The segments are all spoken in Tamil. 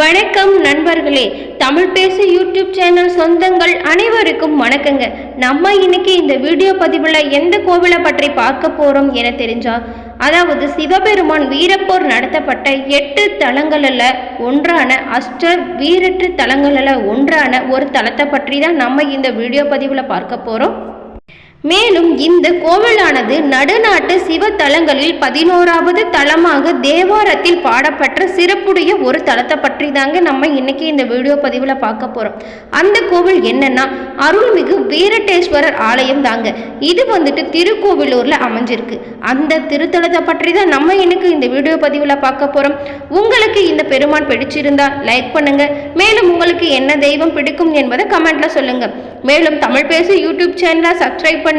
வணக்கம் நண்பர்களே. தமிழ் பேசு யூடியூப் சேனல் சொந்தங்கள் அனைவருக்கும் வணக்கங்க. நம்ம இன்னைக்கு இந்த வீடியோ பதிவில் எந்த கோவிலை பற்றி பார்க்க போகிறோம் என தெரிஞ்சா அதாவது சிவபெருமான் வீரப்போர் நடத்தப்பட்ட எட்டு தலங்களில் ஒன்றான அஷ்டர் வீரற்று தலங்களில் ஒன்றான ஒரு தலத்தை பற்றி தான் நம்ம இந்த வீடியோ பதிவில் பார்க்க போகிறோம் மேலும் இந்த கோவிலானது நடுநாட்டு சிவ தலங்களில் பதினோராவது தலமாக தேவாரத்தில் பாடப்பட்ட சிறப்புடைய ஒரு தலத்தை பற்றி தாங்க நம்ம இன்னைக்கு இந்த வீடியோ பதிவில் பார்க்க போகிறோம் அந்த கோவில் என்னன்னா அருள்மிகு வீரட்டேஸ்வரர் ஆலயம் தாங்க இது வந்துட்டு திருக்கோவிலூரில் அமைஞ்சிருக்கு. அந்த திருத்தலத்தை பற்றி தான் நம்ம இன்னைக்கு இந்த வீடியோ பதிவில் பார்க்க போகிறோம் உங்களுக்கு இந்த பெருமான் பிடிச்சிருந்தா லைக் பண்ணுங்க. மேலும் உங்களுக்கு என்ன தெய்வம் பிடிக்கும் என்பதை கமெண்ட்ல சொல்லுங்க. மேலும் தமிழ் பேசு யூடியூப் சேனலை சப்ஸ்கிரைப் பண்ணி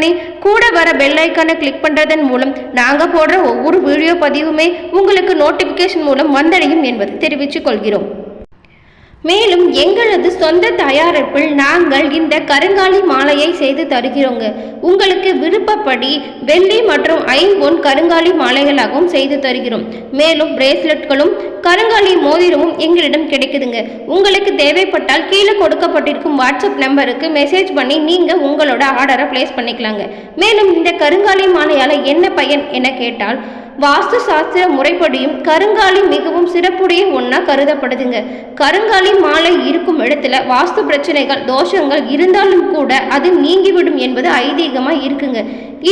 கூட வர பெல் ஐக்கானை கிளிக் பண்ணுறதன் மூலம் நாங்கள் போடுற ஒவ்வொரு வீடியோ பதிவுமே உங்களுக்கு நோட்டிஃபிகேஷன் மூலம் வந்தடையும் என்பதை தெரிவித்துக் கொள்கிறோம். மேலும் எங்களது சொந்த தயாரிப்பில் நாங்கள் இந்த கருங்காலி மாலையை செய்து தருகிறோங்க. உங்களுக்கு விருப்பப்படி வெள்ளி மற்றும் ஐம்பொன் கருங்காலி மாலைகளாகவும் செய்து தருகிறோம். மேலும் பிரேஸ்லெட்களும் கருங்காலி மோதிரமும் எங்களிடம் கிடைக்குதுங்க. உங்களுக்கு தேவைப்பட்டால் கீழே கொடுக்கப்பட்டிருக்கும் வாட்ஸ்அப் நம்பருக்கு மெசேஜ் பண்ணி நீங்கள் உங்களோட ஆர்டரை ப்ளேஸ் பண்ணிக்கலாங்க. மேலும் இந்த கருங்காலி மாலையால் என்ன பயன் என கேட்டால் வாஸ்து சாஸ்திர முறைப்படியும் கருங்காலி மிகவும் சிறப்புடைய ஒன்றா கருதப்படுதுங்க. கருங்காலி மாலை இருக்கும் இடத்துல வாஸ்து பிரச்சனைகள் தோஷங்கள் இருந்தாலும் கூட அது நீங்கிவிடும் என்பது ஐதீகமாக இருக்குங்க.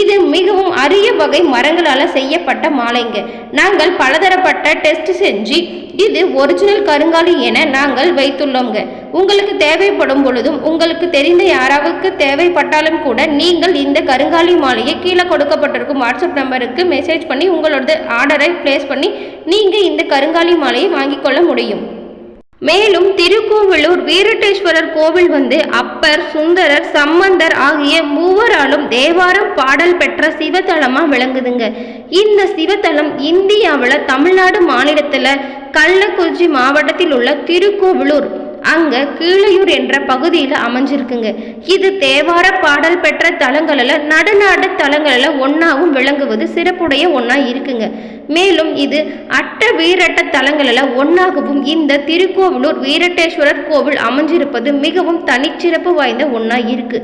இது மிகவும் அரிய வகை மரங்களால் செய்யப்பட்ட மாலைங்க. நாங்கள் பலதரப்பட்ட டெஸ்ட் செஞ்சு இது ஒரிஜினல் கருங்காலி என நாங்கள் வைத்துள்ளோங்க. உங்களுக்கு தேவைப்படும் பொழுதும் உங்களுக்கு தெரிந்த யாராவுக்கு தேவைப்பட்டாலும் கூட நீங்கள் இந்த கருங்காலி மாலையை கீழே கொடுக்கப்பட்டிருக்கும் வாட்ஸ்அப் நம்பருக்கு மெசேஜ் பண்ணி உங்களோட ஆர்டரை பிளேஸ் பண்ணி நீங்கள் இந்த கருங்காலி மாலையை வாங்கிக் கொள்ள முடியும். மேலும் திருக்கோவிலூர் வீரட்டேஸ்வரர் கோவில் வந்து அப்பர் சுந்தரர் சம்பந்தர் ஆகிய மூவராலும் தேவாரம் பாடல் பெற்ற சிவத்தலமாக விளங்குதுங்க. இந்த சிவத்தலம் இந்தியாவில் தமிழ்நாடு மாநிலத்தில் கள்ளக்குறிச்சி மாவட்டத்தில் உள்ள திருக்கோவிலூர் அங்க கீழையூர் என்ற பகுதியில் அமைஞ்சிருக்குங்க. இது தேவார பாடல் பெற்ற தலங்களில் நடுநாடு தலங்களில் ஒன்றாவும் விளங்குவது சிறப்புடைய ஒன்றா இருக்குங்க. மேலும் இது அட்ட வீரட்ட தலங்களில் ஒன்றாகவும் இந்த திருக்கோவிலூர் வீரட்டேஸ்வரர் கோவில் அமைஞ்சிருப்பது மிகவும் தனிச்சிறப்பு வாய்ந்த ஒன்றா இருக்கு.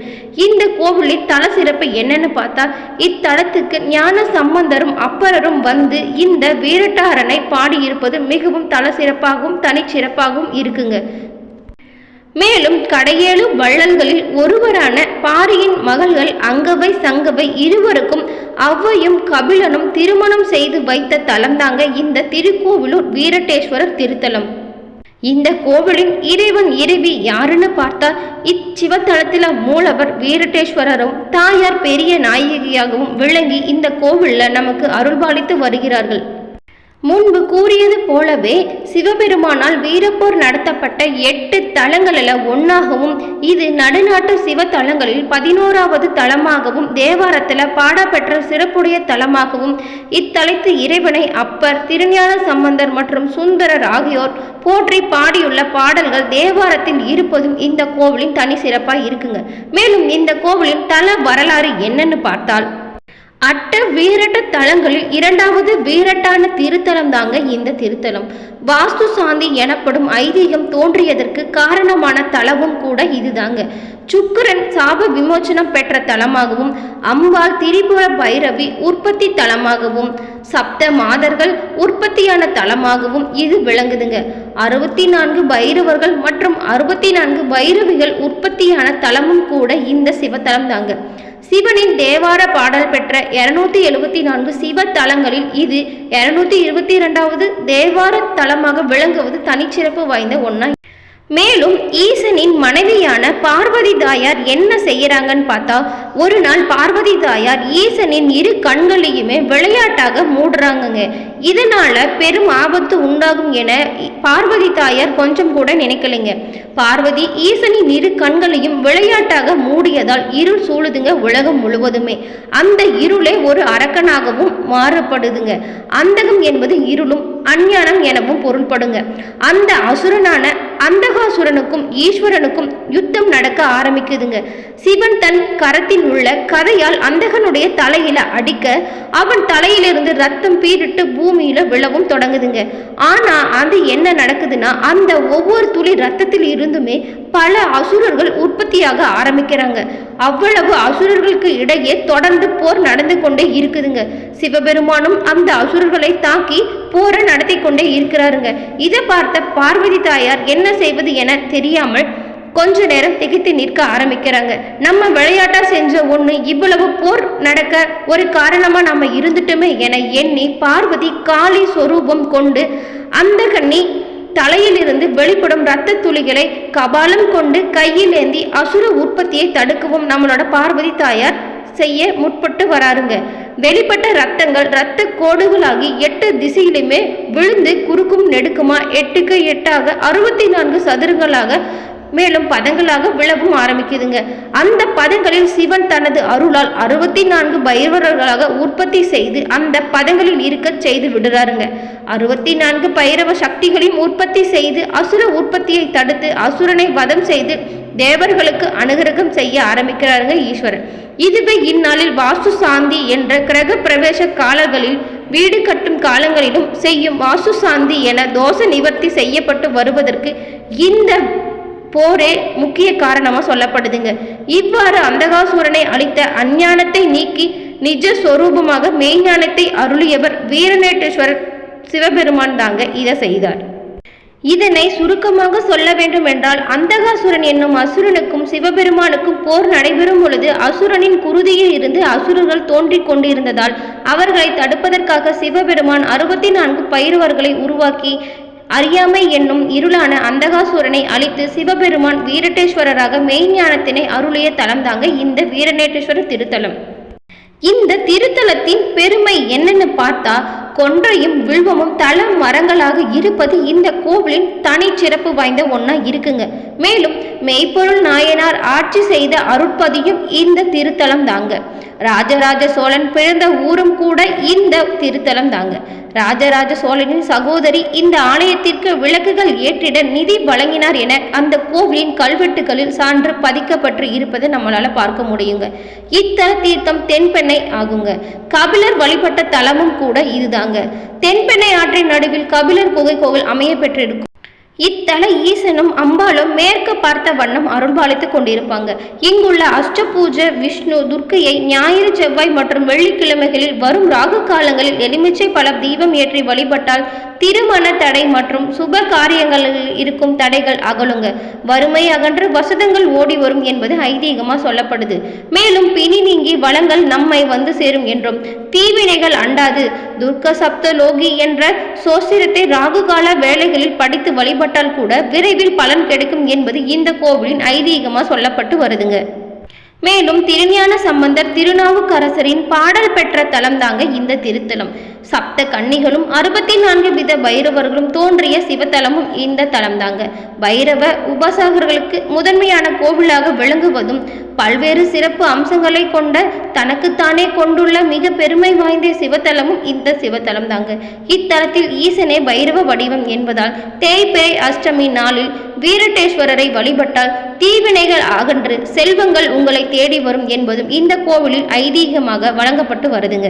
இந்த கோவிலின் தல சிறப்பு என்னன்னு பார்த்தா இத்தலத்துக்கு ஞான சம்பந்தரும் அப்பரரும் வந்து இந்த வீரட்டாரனை பாடியிருப்பது மிகவும் தல சிறப்பாகவும் தனிச்சிறப்பாகவும் இருக்குங்க. மேலும் கடையேழு வள்ளல்களில் ஒருவரான பாரியின் மகள்கள் அங்கவை சங்கவை இருவருக்கும் அவ்வையும் கபிலனும் திருமணம் செய்து வைத்த தலம்தாங்க இந்த திருக்கோவிலூர் வீரட்டேஸ்வரர் திருத்தலம். இந்த கோவிலின் இறைவன் இறைவி யாருன்னு பார்த்தா இச்சிவத்தலத்தில் மூலவர் வீரட்டேஸ்வரரும் தாயார் பெரிய நாயகியாகவும் விளங்கி இந்த கோவிலில் நமக்கு அருள்பாலித்து வருகிறார்கள். முன்பு கூறியது போலவே சிவபெருமானால் வீரப்போர் நடத்தப்பட்ட எட்டு தலங்களில் ஒன்றாகவும் இது நடுநாட்டு சிவ தலங்களில் பதினோராவது தலமாகவும் தேவாரத்தில் பாடப்பெற்ற சிறப்புடைய தலமாகவும் இத்தலத்து இறைவனை அப்பர் திருஞான சம்பந்தர் மற்றும் சுந்தரர் ஆகியோர் போற்றி பாடியுள்ள பாடல்கள் தேவாரத்தில் இருப்பதும் இந்த கோவிலின் தனி சிறப்பாக இருக்குங்க. மேலும் இந்த கோவிலின் தல வரலாறு என்னன்னு பார்த்தால் அட்ட வீரட்ட தலங்களில் இரண்டாவது வீரட்டான திருத்தலம் தாங்க இந்த திருத்தலம். வாஸ்து சாந்தி எனப்படும் ஐதீகம் தோன்றியதற்கு காரணமான தலமும் கூட இதுதாங்க. சுக்கரன் சாப விமோச்சனம் பெற்ற தலமாகவும் அம்பாள் திரிபுர பைரவி உற்பத்தி தலமாகவும் சப்த மாதர்கள் உற்பத்தியான தலமாகவும் இது விளங்குதுங்க. அறுபத்தி நான்கு பைரவர்கள் மற்றும் அறுபத்தி நான்கு பைரவிகள் உற்பத்தியான தலமும் கூட இந்த சிவத்தலம் தாங்க சிவனின் தேவார பாடல் பெற்ற இருநூத்தி எழுபத்தி நான்கு சிவ தலங்களில் இது இருநூத்தி இருபத்தி இரண்டாவது தேவார தலமாக விளங்குவது தனிச்சிறப்பு வாய்ந்த ஒன்றா மேலும் ஈசனின் மனைவியான பார்வதி தாயார் என்ன செய்யறாங்கன்னு பார்த்தா ஒரு நாள் பார்வதி தாயார் ஈசனின் இரு கண்களையுமே விளையாட்டாக மூடுறாங்கங்க. இதனால பெரும் ஆபத்து உண்டாகும் என பார்வதி தாயார் கொஞ்சம் கூட நினைக்கலைங்க. பார்வதி ஈசனின் இரு கண்களையும் விளையாட்டாக மூடியதால் இருள் சூழுதுங்க உலகம் முழுவதுமே. அந்த இருளே ஒரு அரக்கனாகவும் மாறப்படுதுங்க. அந்தகம் என்பது இருளும் அஞ்ஞானம் எனவும் பொருள்படுங்க. அந்த அசுரனான அந்தகாசுரனுக்கும் ஈஸ்வரனுக்கும் யுத்தம் நடக்க ஆரம்பிக்குதுங்க. சிவன் தன் கரத்தில் உள்ள கதையால் அந்தகனுடைய தலையில அடிக்க அவன் தலையிலிருந்து ரத்தம் பீரிட்டு பூமியில விழவும் தொடங்குதுங்க. ஆனா அது என்ன நடக்குதுன்னா அந்த ஒவ்வொரு துளி ரத்தத்தில் இருந்துமே பல அசுரர்கள் உற்பத்தியாக ஆரம்பிக்கிறாங்க. அவ்வளவு அசுரர்களுக்கு இடையே தொடர்ந்து போர் நடந்து கொண்டே இருக்குதுங்க. சிவபெருமானும் அந்த அசுரர்களை தாக்கி போரை நடத்தி கொண்டே இருக்கிறாருங்க. இதை பார்த்த பார்வதி தாயார் என்ன செய்வது என தெரியாமல் கொஞ்ச நேரம் திகைத்து நிற்க ஆரம்பிக்கிறாங்க. நம்ம விளையாட்டா செஞ்ச ஒண்ணு இவ்வளவு போர் நடக்க ஒரு காரணமா நம்ம இருந்துட்டோமே என எண்ணி பார்வதி காளி சொரூபம் கொண்டு அந்த கண்ணி தலையிலிருந்து வெளிப்படும் இரத்த துளிகளை கபாலம் கொண்டு கையில் ஏந்தி அசுர உற்பத்தியை தடுக்கவும் நம்மளோட பார்வதி தாயார் செய்ய முற்பட்டு வராருங்க. வெளிப்பட்ட ரத்தங்கள் இரத்த கோடுகளாகி எட்டு திசையிலுமே விழுந்து குறுக்கும் நெடுக்குமா எட்டுக்கு எட்டாக அறுபத்தி நான்கு சதுரங்களாக மேலும் பதங்களாக விழவும் ஆரம்பிக்குதுங்க. அந்த பதங்களில் சிவன் தனது அருளால் அறுபத்தி நான்கு பைரவர்களாக உற்பத்தி செய்து அந்த பதங்களில் இருக்க செய்து விடுறாருங்க. அறுபத்தி நான்கு பைரவ சக்திகளையும் உற்பத்தி செய்து அசுர உற்பத்தியை தடுத்து அசுரனை வதம் செய்து தேவர்களுக்கு அனுகிரகம் செய்ய ஆரம்பிக்கிறாருங்க ஈஸ்வரன் இதுவே இந்நாளில் வாஸ்து சாந்தி என்ற கிரக பிரவேச காலங்களில் வீடு கட்டும் காலங்களிலும் செய்யும் வாசு சாந்தி என தோஷ நிவர்த்தி செய்யப்பட்டு வருவதற்கு இந்த போரே முக்கிய காரணமாக சொல்லப்படுதுங்க. இவ்வாறு அந்தகாசூரனை அளித்த அஞ்ஞானத்தை நீக்கி நிஜ சொரூபமாக மெய்ஞானத்தை அருளியவர் வீரநேட்டேஸ்வரர் சிவபெருமான் தாங்க இதை செய்தார். இதனை சுருக்கமாக சொல்ல வேண்டும் என்றால் அந்தகாசுரன் என்னும் அசுரனுக்கும் சிவபெருமானுக்கும் போர் நடைபெறும் பொழுது அசுரனின் குருதியில் இருந்து அசுரர்கள் தோன்றிக் கொண்டிருந்ததால் அவர்களை தடுப்பதற்காக சிவபெருமான் அறுபத்தி நான்கு பயிர்வர்களை உருவாக்கி அறியாமை என்னும் இருளான அந்தகாசூரனை அழித்து சிவபெருமான் வீரட்டேஸ்வரராக மெய்ஞானத்தினை அருளிய தலம்தாங்க இந்த வீரநேட்டேஸ்வரர் திருத்தலம். இந்த திருத்தலத்தின் பெருமை என்னன்னு பார்த்தா கொன்றையும் வில்வமும் தல மரங்களாக இருப்பது இந்த கோவிலின் தனிச்சிறப்பு வாய்ந்த ஒன்றா இருக்குங்க. மேலும் மெய்ப்பொருள் நாயனார் ஆட்சி செய்த அருட்பதியும் இந்த திருத்தலம் தாங்க. ராஜராஜ சோழன் பிறந்த ஊரும் கூட இந்த திருத்தலம் தாங்க. ராஜராஜ சோழனின் சகோதரி இந்த ஆலயத்திற்கு விளக்குகள் ஏற்றிட நிதி வழங்கினார் என அந்த கோவிலின் கல்வெட்டுகளில் சான்று பதிக்கப்பட்டு இருப்பதை நம்மளால பார்க்க முடியுங்க. இத்தல தீர்த்தம் தென்பெண்ணை ஆகுங்க. கபிலர் வழிபட்ட தலமும் கூட இதுதாங்க. தென்பெண்ணை ஆற்றின் நடுவில் கபிலர் குகை கோவில் அமைய பெற்றிருக்கும் இத்தல ஈசனும் அம்பாளும் மேற்கு பார்த்த வண்ணம் அருள்பாலித்துக் கொண்டிருப்பாங்க. இங்குள்ள அஷ்டபூஜ விஷ்ணு துர்க்கையை ஞாயிறு செவ்வாய் மற்றும் வெள்ளிக்கிழமைகளில் வரும் ராகு காலங்களில் எலுமிச்சை பல தீபம் ஏற்றி வழிபட்டால் திருமண தடை மற்றும் சுப காரியங்களில் இருக்கும் தடைகள் அகலுங்க. வறுமை அகன்று வசதங்கள் ஓடி வரும் என்பது ஐதீகமா சொல்லப்படுது. மேலும் பிணி நீங்கி வளங்கள் நம்மை வந்து சேரும் என்றும் தீவினைகள் அண்டாது. துர்க்க சப்த லோகி என்ற சோசிரத்தை ராகு கால வேலைகளில் படித்து செய்யப்பட்டால் கூட விரைவில் பலன் கிடைக்கும் என்பது இந்த கோவிலின் ஐதீகமா சொல்லப்பட்டு வருதுங்க. மேலும் திருஞான சம்பந்தர் திருநாவுக்கரசரின் பாடல் பெற்ற தலம் தாங்க இந்த திருத்தலம். சப்த கன்னிகளும் அறுபத்தி நான்கு வித பைரவர்களும் தோன்றிய சிவத்தலமும் இந்த தலம் தாங்க. பைரவ உபாசகர்களுக்கு முதன்மையான கோவிலாக விளங்குவதும் பல்வேறு சிறப்பு அம்சங்களை கொண்ட தனக்குத்தானே கொண்டுள்ள மிக பெருமை வாய்ந்த சிவத்தலமும் இந்த சிவத்தலம் தாங்க. இத்தலத்தில் ஈசனே பைரவ வடிவம் என்பதால் தேய்பிரை அஷ்டமி நாளில் வீரட்டேஸ்வரரை வழிபட்டால் தீவினைகள் அகன்று செல்வங்கள் உங்களை தேடி வரும் என்பதும் இந்த கோவிலில் ஐதீகமாக வழங்கப்பட்டு வருதுங்க.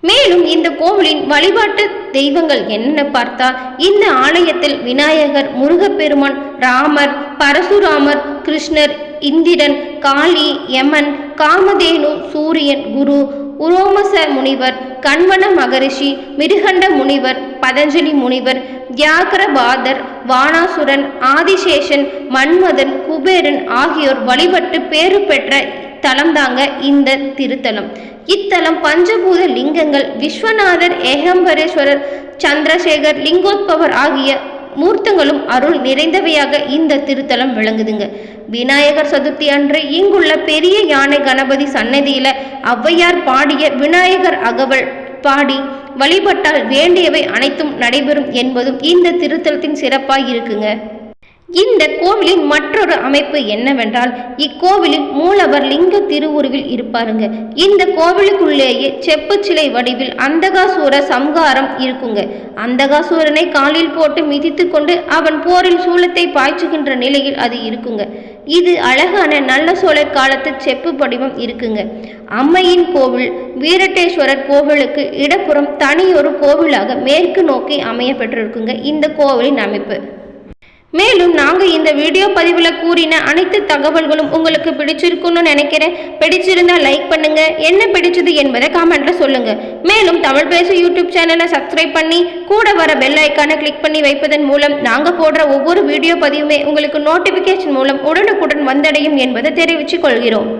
மேலும் இந்த கோவிலின் வழிபாட்டு தெய்வங்கள் என்னென்ன பார்த்தா இந்த ஆலயத்தில் விநாயகர் முருகப்பெருமான் ராமர் பரசுராமர் கிருஷ்ணர் இந்திரன் காளி யமன் காமதேனு சூரியன் குரு உரோமச முனிவர் கண்வன மகரிஷி மிருகண்ட முனிவர் பதஞ்சலி முனிவர் தியாகரபாதர் வானாசுரன் ஆதிசேஷன் மன்மதன் குபேரன் ஆகியோர் வழிபட்டு பேறு பெற்ற தலம்தாங்க இந்த திருத்தலம். இத்தலம் பஞ்சபூத லிங்கங்கள் விஸ்வநாதர் ஏகம்பரேஸ்வரர் சந்திரசேகர் லிங்கோத்பவர் ஆகிய மூர்த்தங்களும் அருள் நிறைந்தவையாக இந்த திருத்தலம் விளங்குதுங்க. விநாயகர் சதுர்த்தி அன்று இங்குள்ள பெரிய யானை கணபதி சன்னதியில ஔவையார் பாடிய விநாயகர் அகவல் பாடி வழிபட்டால் வேண்டியவை அனைத்தும் நடைபெறும் என்பதும் இந்த திருத்தலத்தின் சிறப்பாக இருக்குங்க. இந்த கோவிலின் மற்றொரு அமைப்பு என்னவென்றால் இக்கோவிலின் மூலவர் லிங்க திருவுருவில் இருப்பாருங்க. இந்த கோவிலுக்குள்ளேயே செப்பு சிலை வடிவில் அந்தகாசூர சம்ஹாரம் இருக்குங்க. அந்தகாசூரனை காலில் போட்டு மிதித்து கொண்டு அவன் போரில் சூலத்தை பாய்ச்சுகின்ற நிலையில் அது இருக்குங்க. இது அழகான நல்ல சோழர் காலத்து செப்பு படிவம் இருக்குங்க. அம்மையின் கோவில் வீரட்டேஸ்வரர் கோவிலுக்கு இடப்புறம் தனியொரு கோவிலாக மேற்கு நோக்கி அமைய பெற்றிருக்குங்க இந்த கோவிலின் அமைப்பு. மேலும் நாங்கள் இந்த வீடியோ உள்ள கூறின அனைத்து தகவல்களும் உங்களுக்கு பிடிச்சிருக்குன்னு நினைக்கிறேன். பிடிச்சிருந்தா லைக் பண்ணுங்க. என்ன பிடிச்சது என்பதை கமெண்ட்ல சொல்லுங்க. மேலும் தமிழ் பேச யூடியூப் சேனலை சப்ஸ்கிரைப் பண்ணி கூட வர பெல் ஐக்கானை கிளிக் பண்ணி வைப்பதன் மூலம் நாங்கள் போடுற ஒவ்வொரு வீடியோ பதிவுமே உங்களுக்கு நோட்டிஃபிகேஷன் மூலம் உடனுக்குடன் வந்தடையும் என்பதை தெரிவித்துக் கொள்கிறோம்.